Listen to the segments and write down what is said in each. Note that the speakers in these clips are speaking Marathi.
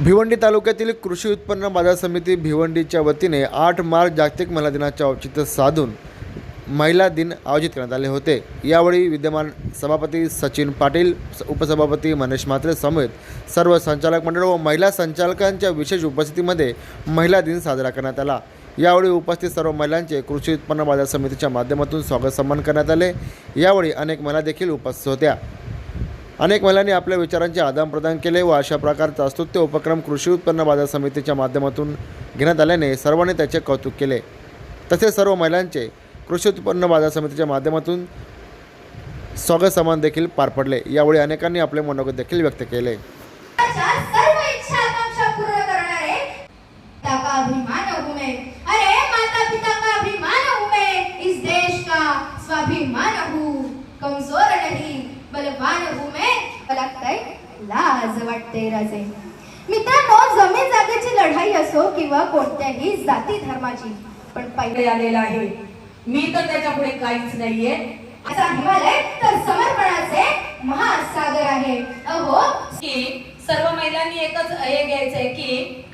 भिवंडी तालुक्यातील कृषी उत्पन्न बाजार समिती भिवंडीच्या वतीने आठ मार्च जागतिक महिला दिनाचे औचित्य साधून महिला दिन आयोजित करण्यात आले होते. यावेळी विद्यमान सभापती सचिन पाटील स- उपसभापती मनीष म्हात्रे समेत सर्व संचालक मंडळ व महिला संचालकांच्या विशेष उपस्थितीमध्ये महिला दिन साजरा करण्यात आला. यावेळी उपस्थित सर्व महिलांचे कृषी उत्पन्न बाजार समितीच्या माध्यमातून स्वागत सन्मान करण्यात आले. यावेळी अनेक महिला देखील उपस्थित होत्या. अनेक महिलांनी आपल्या विचारांचे आदानप्रदान केले व अशा प्रकारचा स्तुत्य उपक्रम कृषी उत्पन्न बाजार समितीच्या माध्यमातून घेण्यात आल्याने सर्वांनी त्याचे कौतुक केले. तसेच सर्व महिलांचे कृषी उत्पन्न बाजार समितीच्या माध्यमातून स्वागत समान देखील पार पडले. यावेळी अनेकांनी आपले मनोगत देखील व्यक्त केले. स्वाभिमान हूँ कमजोर नहीं बलवान हूँ मैं। लागतंय? लाज वाटते राजे. मित्रांनो जमीन जागेची लढाई असो किंवा कोणत्याही जाती धर्माची पण पहिले आलेला आहे. मी तर त्याच्या पुढे काहीच नाहीये. असा हिमालय तर समर्पणाचे महासागर आहे. अहो की सर्व महिलांनी एकच हे घ्यायचंय की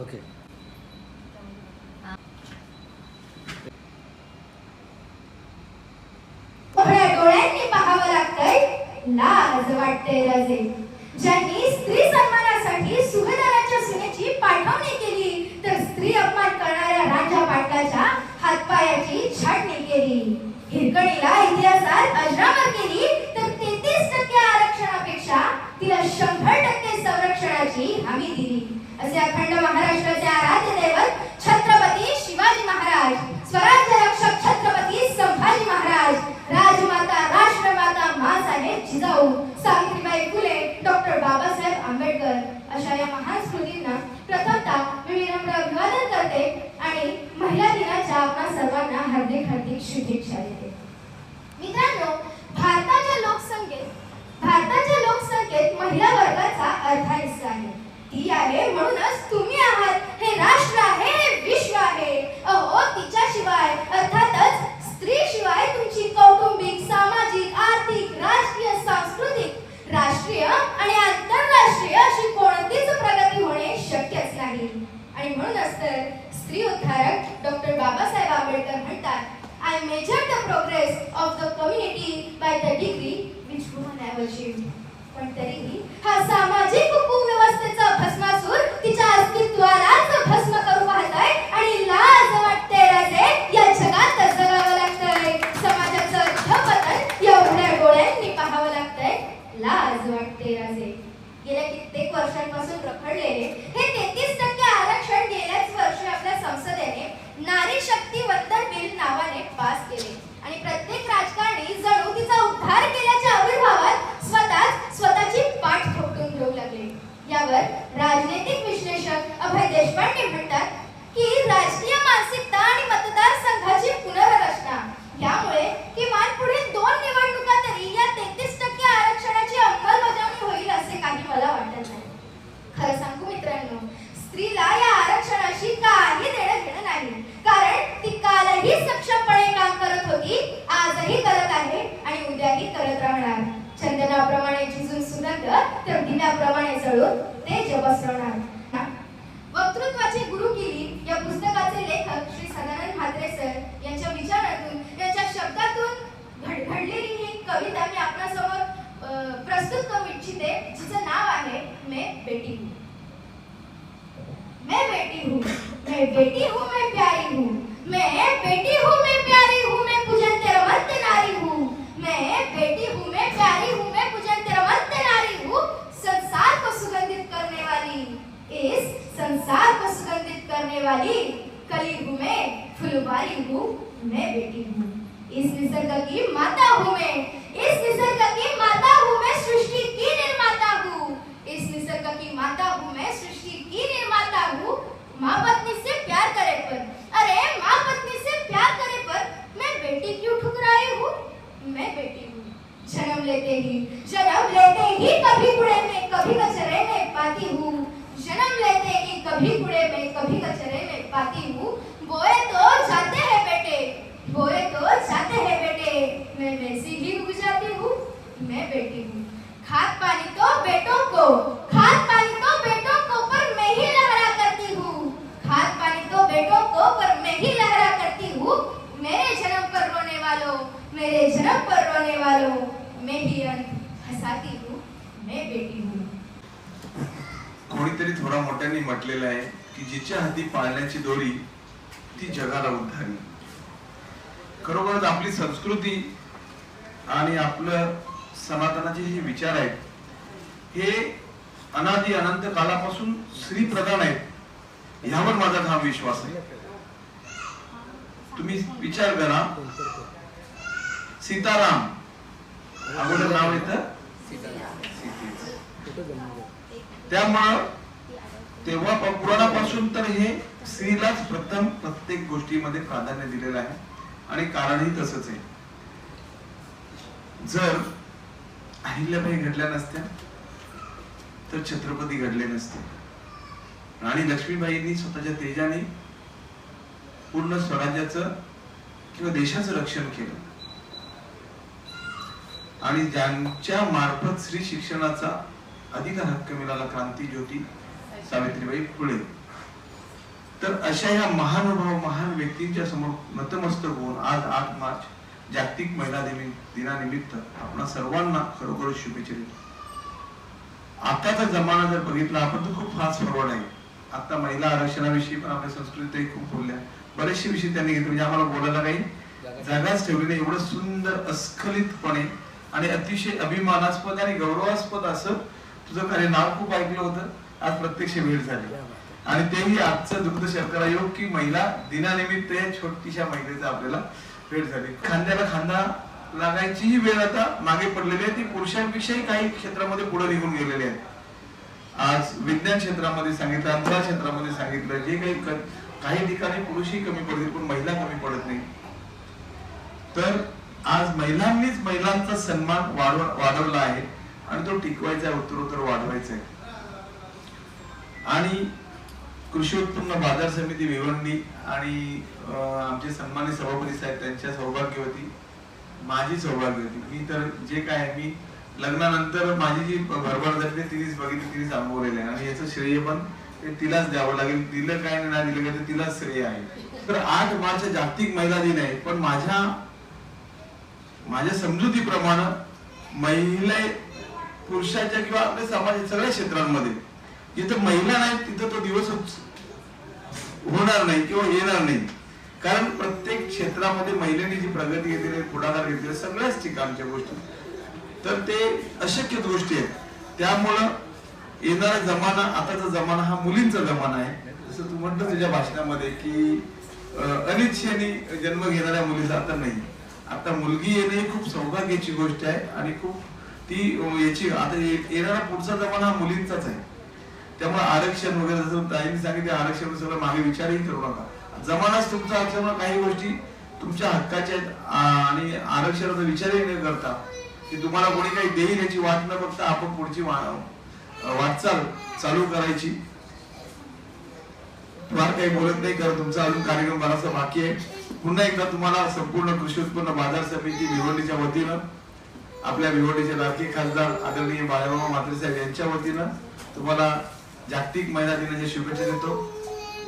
ओके डोळ्यांनी पाहावं लागतंय लाज वाटते राजे. ज्यांनी स्त्री सन्मानासाठी सुभेदाराच्या सुनेची पाठवणी केली तर स्त्री अपमान करणाऱ्या राजा पाटलाच्या हातपायाची छाटणी केली. हिरकणीला इतिहासात अजरामर केली तर तेहतीस टक्के आरक्षणापेक्षा तिला शंभर टक्के संरक्षणाची हमी दिली असे अखंड महाराष्ट्राचे आराध्य प्रस्तुत करू इच्छिते जिचं नाव आहे मैं बेटी हूँ मैं बेटी हूँ मैं बेटी हूँ मैं प्यारी हूँ मैं बेटी हूँ मैं प्यारी हूँ मैं पूजन रमत नारी हूँ मैं बेटी हूँ मैं प्यारी हूँ मैं पूजन रमत नारी हूँ संसार को सुगंधित करने वाली इस संसार को सुगंधित करने वाली कली हूँ मैं फुलवारी हूँ मैं बेटी हूँ इस निसर्ग की माता हूँ मैं इस निसर्ग की Mama मोठ्यांनी म्हटलेलं आहे की जिच्या हाती पाळण्याची दोरी ती जगाला उद्धारी खरोखरच आपली संस्कृती आणि आपलं सनातनाचे हे विचार आहेत हे अनादी अनंत कालापासून श्री प्रधान आहेत ह्यावर माझा ठाम विश्वास आहे. तुम्ही विचार करा. सीताराम अगोदर नाव येतं. त्यामुळं तेव्हा पुराणापासून तर हे स्त्रीलाच प्रथम प्रत्येक गोष्टीमध्ये प्राधान्य दिलेलं आहे. आणि कारणही तसंच आहे. जर अहिल्याबाई घडल्या नसत्या तर छत्रपती घडले नसते. आणि लक्ष्मीबाईंनी स्वतःच्या तेजाने पूर्ण स्वराज्याचं किंवा देशाचं रक्षण केलं. आणि ज्यांच्या मार्फत स्त्री शिक्षणाचा अधिकार हक्क मिळाला क्रांती ज्योती सावित्रीबाई फुले. तर अशा या महानुभाव महान व्यक्तींच्या समोर नतमस्तक होऊन आज आठ मार्च जागतिक महिला दिनानिमित्त आपणा सर्वांना खरोखर शुभेच्छा देतो. आताचा जमाना जर बघितला आपण तर खूप फास्ट फॉरवर्ड आहे. आता महिला आरक्षणाविषयी पण आपल्या संस्कृतीतही खूप बोलल्या. बरेचसे विषय त्यांनी घेतले म्हणजे आम्हाला बोलायला काही जागाच ठेवली नाही. एवढं सुंदर अस्खलितपणे आणि अतिशय अभिमानास्पद आणि गौरवास्पद असं तुझं खरे नाव खूप ऐकलं होतं. आज प्रत्यक्ष भेट झाली. आणि तेही आजचं दुग्ध शर्करा योग की महिला दिनानिमित्त या छोटीशा महिलेचा आपल्याला भेट झाली. खांद्याला खांदा लागायचीही वेळ आता मागे पडलेली आहे. ती पुरुषांपेक्षाही काही क्षेत्रामध्ये पुढे निघून गेलेले आहेत आज विज्ञान क्षेत्रामध्ये सांगितलं अंतराळ क्षेत्रामध्ये सांगितलं जे काही काही ठिकाणी पुरुषही कमी पडतील पण महिला कमी पडत नाही. तर आज महिलांनीच महिलांचा सन्मान वाढव वाढवला आहे. आणि तो टिकवायचा आहे उत्तरोत्तर वाढवायचा आहे. आणि कृषी उत्पन्न बाजार समिती भिवंडी आणि आमचे सन्मानित सभापती साहेब त्यांच्या सौभाग्य होती माझी सौभाग्यवती. मी तर जे काय आहे, मी लग्नानंतर माझी जी भरभर झाली तिनेच बघितली तिनेच अनुभवलेलं आहे. आणि याचं श्रेय पण ते तिलाच द्यावं लागेल. दिलं काय नाही दिलं काय ते तिलाच श्रेय आहे. तर आठ मार्च जागतिक महिला दिन आहे. पण माझ्या माझ्या समजुतीप्रमाणे महिला पुरुषाच्या किंवा आपल्या समाजाच्या सगळ्या क्षेत्रांमध्ये जिथं महिला नाही तिथं तो दिवसच होणार नाही किंवा येणार नाही. कारण प्रत्येक क्षेत्रामध्ये महिलांनी जी प्रगती घेतली पुढाकार घेतलेला सगळ्याच ठिकाणच्या गोष्टी. तर ते अशक्य गोष्टी आहेत. त्यामुळं येणारा जमाना आताचा जमाना हा मुलींचा जमाना आहे. जसं तू म्हटलं तुझ्या भाषणामध्ये की अनिच्छेने जन्म घेणाऱ्या मुलीचा आता नाही. आता मुलगी येणे ही खूप सौभाग्याची गोष्ट आहे आणि खूप ती याची आता येणारा पुढचा जमाना हा मुलींचाच आहे. त्यामुळे आरक्षण वगैरे जसं ताईंनी सांगितले आरक्षण सगळं मागे विचारही करू नका. जमानाच तुमचा असल्यामुळे काही गोष्टी तुमच्या हक्काच्या आणि आरक्षणाचा विचारही न करता की तुम्हाला कोणी काही देईल याची वाट न बघता आपण पुढची वाटचाल चालू करायची. फार काही बोलत नाही कारण तुमचा अजून कार्यक्रम बराचसा बाकी आहे. पुन्हा एकदा तुम्हाला संपूर्ण कृषी उत्पन्न बाजार समिती भिवंडीच्या वतीनं आपल्या भिवंडीचे लाडके खासदार आदरणीय बाळाबाबा मात्रे साहेब यांच्या वतीनं तुम्हाला जागतिक महिला दिनाच्या शुभेच्छा देतो.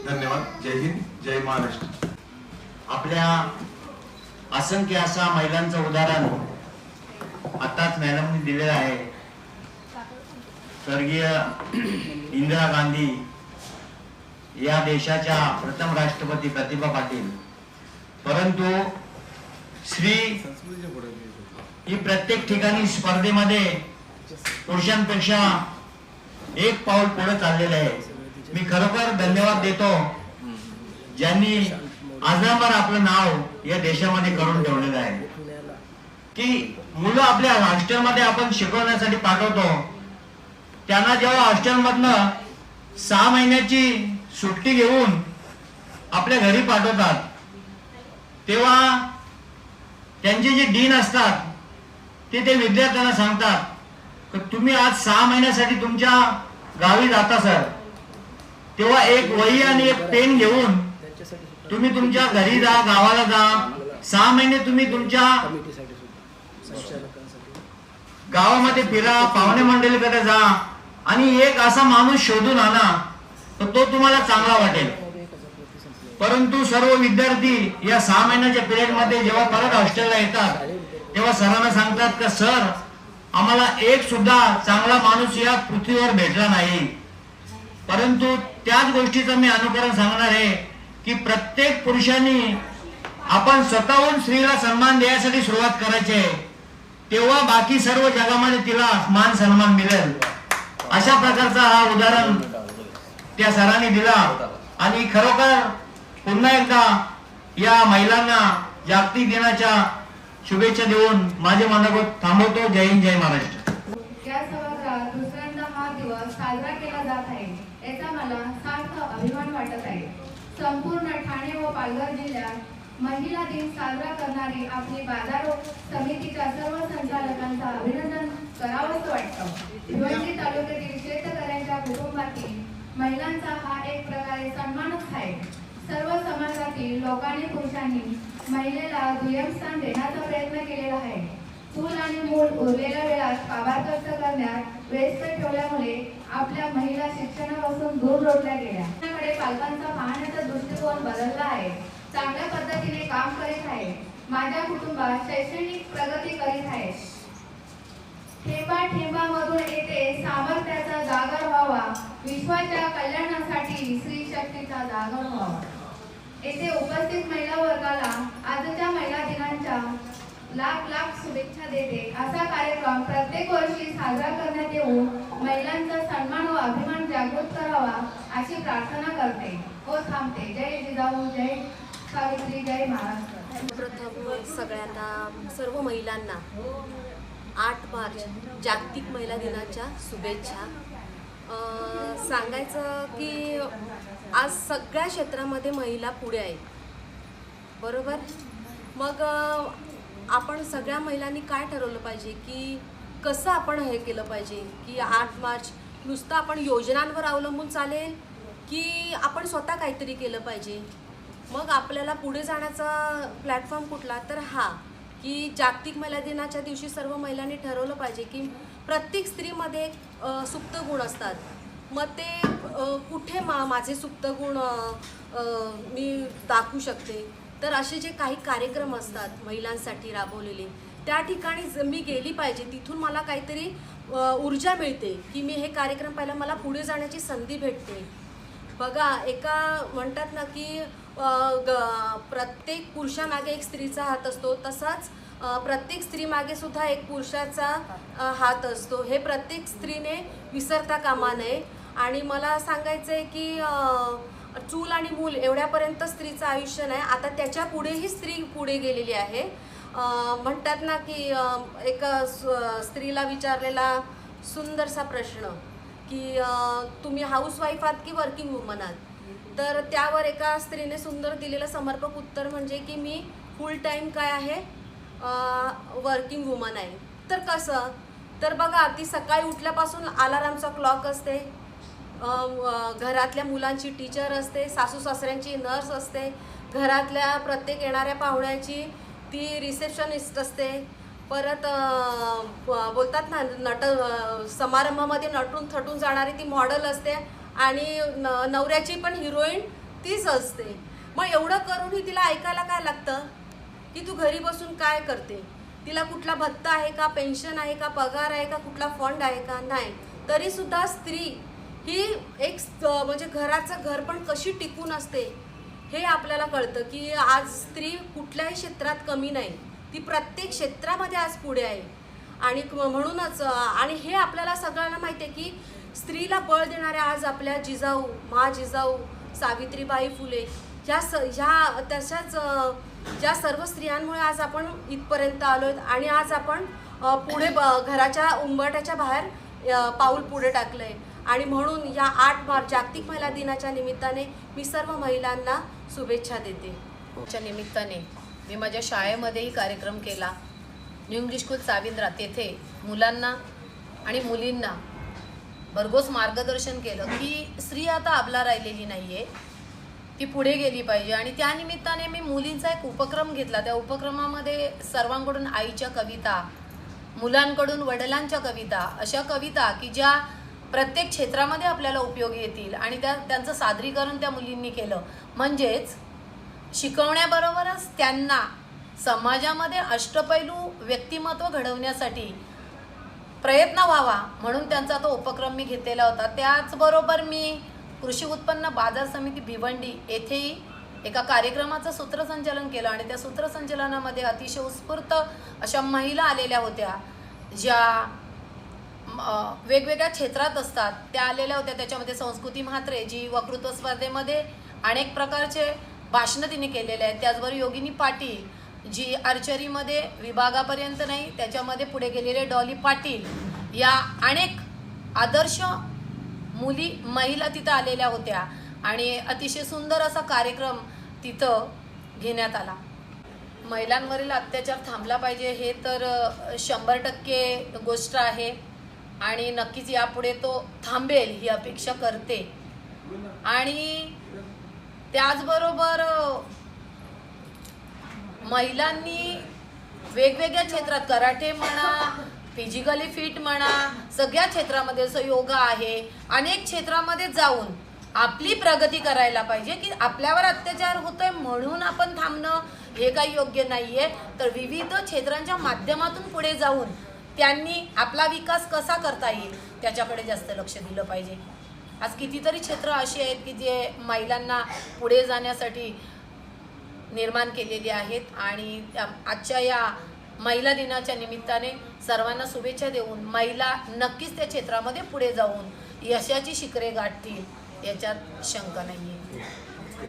धन्यवाद. जय हिंद जय महाराष्ट्र. आपल्या असंख्य असा महिलांचं उदाहरण आताच मॅडमनी दिलेलं आहे. स्वर्गीय इंदिरा गांधी या देशाच्या प्रथम राष्ट्रपती प्रतिभा पाटील. परंतु स्त्री ही प्रत्येक ठिकाणी स्पर्धेमध्ये पुरुषांपेक्षा एक पाऊल पुढे चाललेलं आहे. मी खरोखर धन्यवाद देतो. ज्यांनी आजरामर आपलं नाव या देशामध्ये करून ठेवलेलं आहे. की मुलं आपल्या हॉस्टेलमध्ये आपण शिकवण्यासाठी पाठवतो. त्यांना जेव्हा हॉस्टेलमधनं सहा महिन्याची सुट्टी घेऊन आपल्या घरी पाठवतात तेव्हा त्यांचे जे डीन असतात ते ते विद्यार्थ्यांना सांगतात तर तुम्ही आज सहा महिन्यासाठी तुमच्या गावी जाता सर. तेव्हा एक वही आणि एक पेन घेऊन तुम्ही तुमच्या घरी जा गावाला जा. सहा महिने तुम्ही तुमच्या गावामध्ये फिरा पाहुणे मंडळीकडे जा. आणि एक असा माणूस शोधून आणा तर तो तुम्हाला चांगला वाटेल. परंतु सर्व विद्यार्थी या सहा महिन्याच्या पिरियडमध्ये जेव्हा परत हॉस्टेलला येतात तेव्हा सरांना सांगतात का सर आम्हाला एक सुद्धा चांगला माणूस या पृथ्वीवर भेटला नाही. परंतु त्याच गोष्टीचं मी अनुकरण सांगणार आहे की प्रत्येक पुरुषांनी आपण स्वतःहून स्त्रीला सन्मान द्यायसाठी सुरुवात करायची आहे. तेव्हा बाकी सर्व जगामध्ये तिला मान सन्मान मिळेल. अशा प्रकारचा हा उदाहरण त्या सरांनी दिला. आणि खरोखर पुन्हा एकदा या महिलांना जागतिक दिनाच्या शुभेच्छा देऊन माझे मनोगत थांबवतो. जय हिंद जय महाराष्ट्र. या सभागृहात दुसऱ्यांदा हा दिवस साजरा केला जात आहे. याचा मला सार्थ अभिमान वाटत आहे. संपूर्ण ठाणे व पालघर जिल्ह्यात महिला दिन साजरा करणारी आपली बाजार समितीच्या सर्व संचालकांचं अभिनंदन करावंच वाटतं. भिवंडी तालुक्यातील शेतकऱ्यांच्या कुटुंबातील महिलांचा हा एक प्रकारे सन्मानच आहे. सर्व समाजातील लोकांनी पुरुषांनी महिलेला दुय्यम स्थान देण्याचा प्रयत्न केलेला आहे. चूल आणि मूल उरलेल्या वेळात काबार करण्यात व्यस्त ठेवल्यामुळे आपल्या महिला शिक्षणापासून दूर रोडल्या गेल्या. त्याकडे पालकांचा पाहण्याचा दृष्टिकोन बदलला आहे. चांगल्या पद्धतीने काम करीत आहे. माझ्या कुटुंबात शैक्षणिक प्रगती करीत आहे. ठेंबा ठेंबामधून येते सामर्थ्याचा जागर व्हावा. विश्वाच्या कल्याणासाठी स्त्री शक्तीचा जागर व्हावा. येथे उपस्थित महिला वर्गाला आजच्या महिला दिनांच्या लाख लाख शुभेच्छा देते. असा कार्यक्रम प्रत्येक वर्षी साजरा करण्यात येऊन महिलांचा सन्मान व अभिमान जागृत करावा अशी प्रार्थना करते. व थांबते. जय जिजाऊ जय सावित्री जय महाराष्ट्र प्रथम सगळ्यांना सर्व महिलांना आठ मार्च जागतिक महिला दिनाच्या शुभेच्छा. सांगायचं की आज सगळ्या क्षेत्रामध्ये महिला पुढे आहेत. बरोबर? मग आपण सगळ्या महिलांनी काय ठरवलं पाहिजे? की कसं आपण हे केलं पाहिजे? की आठ मार्च नुसतं आपण योजनांवर अवलंबून चालेल? की आपण स्वतः काहीतरी केलं पाहिजे? मग आपल्याला पुढे जाण्याचा प्लॅटफॉर्म कुठला? तर हा की जागतिक महिला दिनाच्या दिवशी सर्व महिलांनी ठरवलं पाहिजे की प्रत्येक स्त्रीमध्ये सुप्त गुण असतात. मग ते कुठे मा माझे सुप्त गुण मी दाखवू शकते? तर असे जे काही कार्यक्रम असतात महिलांसाठी राबवलेले त्या ठिकाणी ज- मी गेली पाहिजे. तिथून मला काहीतरी ऊर्जा मिळते की मी हे कार्यक्रम पाहिला मला पुढे जाण्याची संधी भेटते. बघा एका म्हणतात ना की ग- प्रत्येक पुरुषामागे एक स्त्रीचा हात असतो. तसाच प्रत्येक स्त्रीमागे सुद्धा एक पुरुषाचा हात असतो. हे प्रत्येक स्त्रीने विसरता कामा नये. आणि मला सांगायचं आहे की चूल आणि मूल एवढ्यापर्यंत स्त्रीचं आयुष्य नाही. आता त्याच्या पुढेही स्त्री पुढे गेलेली आहे. म्हणतात ना की एक स्त्रीला विचारलेला सुंदरसा प्रश्न की तुम्ही हाऊसवाईफ आहात की वर्किंग वुमन आहात? तर त्यावर एका स्त्रीने सुंदर दिलेलं समर्पक उत्तर म्हणजे की मी फुल टाईम काय आहे? वर्किंग वुमन आहे. तर कसं? तर बघा ती सकाळी उठल्यापासून अलारामचा क्लॉक असते. घरातल्या मुलांची टीचर असते सासू सासऱ्यांची नर्स असते घरातल्या प्रत्येक येणाऱ्या पाहुण्याची ती रिसेप्शनिस्ट असते. परत ब- बोलतात ना नट समारंभामध्ये नटून थटून जाणारी ती मॉडल असते आणि न नवऱ्याची पण हिरोईन तीच असते. मग एवढं करूनही तिला ऐकायला काय लागतं? की तू घरी बसून काय करते? तिला कुठला भत्ता आहे का पेन्शन आहे का पगार आहे का कुठला फंड आहे का? नाही. तरीसुद्धा स्त्री ही एक म्हणजे घराचं घर पण कशी टिकून असते हे आपल्याला कळतं की आज स्त्री कुठल्याही क्षेत्रात कमी नाही. ती प्रत्येक क्षेत्रामध्ये आज पुढे आहे. आणि म्हणूनच आणि हे आपल्याला सगळ्यांना माहिती आहे की स्त्रीला बळ देणाऱ्या आज आपल्या जिजाऊ मा जिजाऊ सावित्रीबाई फुले ह्या स ह्या तशाच ज्या सर्व स्त्रियांमुळे आज आपण इथपर्यंत आलो आणि आज आपण पुढे ब- घराच्या उंबरट्याच्या बाहेर पाऊल पुढे टाकलं आहे आणि म्हणून या आठ मार्च जागतिक महिला दिनाच्या निमित्ताने मी सर्व महिलांना शुभेच्छा देते. च्या निमित्ताने मी माझ्या शाळेमध्येही कार्यक्रम केला. न्यू इंग्लिश स्कूल साविंद्रा तेथे मुलांना आणि मुलींना भरघोस मार्गदर्शन केलं. की स्त्री आता आपला राहिलेली नाही आहे ती पुढे गेली पाहिजे. आणि त्यानिमित्ताने मी मुलींचा एक उपक्रम घेतला. त्या उपक्रमामध्ये सर्वांकडून आईच्या कविता मुलांकडून वडिलांच्या कविता अशा कविता की ज्या प्रत्येक क्षेत्रामध्ये आपल्याला उपयोग येतील आणि त्या त्यांचं सादरीकरण त्या मुलींनी केलं. म्हणजेच शिकवण्याबरोबरच त्यांना समाजामध्ये अष्टपैलू व्यक्तिमत्व घडवण्यासाठी प्रयत्न व्हावा म्हणून त्यांचा तो उपक्रम मी घेतलेला होता. त्याचबरोबर मी कृषी उत्पन्न बाजार समिती भिवंडी येथेही एका कार्यक्रमाचं सूत्रसंचालन केलं आणि त्या सूत्रसंचलनामध्ये अतिशय उत्स्फूर्त अशा महिला आलेल्या होत्या ज्या वेगवेगळ्या क्षेत्रात असतात. त्या आलेल्या होत्या. त्याच्यामध्ये संस्कृती म्हात्रे जी वक्तृत्व स्पर्धेमध्ये अनेक प्रकारचे भाषणं तिने केलेले आहेत. त्याचबरोबर योगिनी पाटील जी आर्चरीमध्ये विभागापर्यंत नाही त्याच्यामध्ये पुढे गेलेले डॉली पाटील या अनेक आदर्श मुली महिला तिथं आलेल्या होत्या आणि अतिशय सुंदर असा कार्यक्रम तिथं घेण्यात आला. महिलांवरील अत्याचार थांबला पाहिजे हे तर शंभर टक्के गोष्ट आहे. आणि नक्कीच यापुढे तो थांबेल ही अपेक्षा करते. आणि त्याचबरोबर महिलांनी वेगवेगळ्या क्षेत्रात कराटे म्हणा फिजिकली फिट म्हणा सगळ्या क्षेत्रामध्ये जसं योगा आहे. अनेक क्षेत्रामध्ये जाऊन आपली प्रगती करायला पाहिजे की आपल्यावर अत्याचार होतोय म्हणून आपण थांबणं हे काही योग्य नाहीये. तर विविध क्षेत्रांच्या माध्यमातून पुढे जाऊन त्यांनी आपला विकास कसा करता येईल त्याच्याकडे जास्त लक्ष दिलं पाहिजे. आज कितीतरी क्षेत्र अशी आहेत की जे महिलांना पुढे जाण्यासाठी निर्माण केलेली आहेत आणि त्या आजच्या या महिला दिनाच्या निमित्ताने सर्वांना शुभेच्छा देऊन महिला नक्कीच त्या क्षेत्रामध्ये पुढे जाऊन यशाची शिखरे गाठतील याच्यात शंका नाही आहे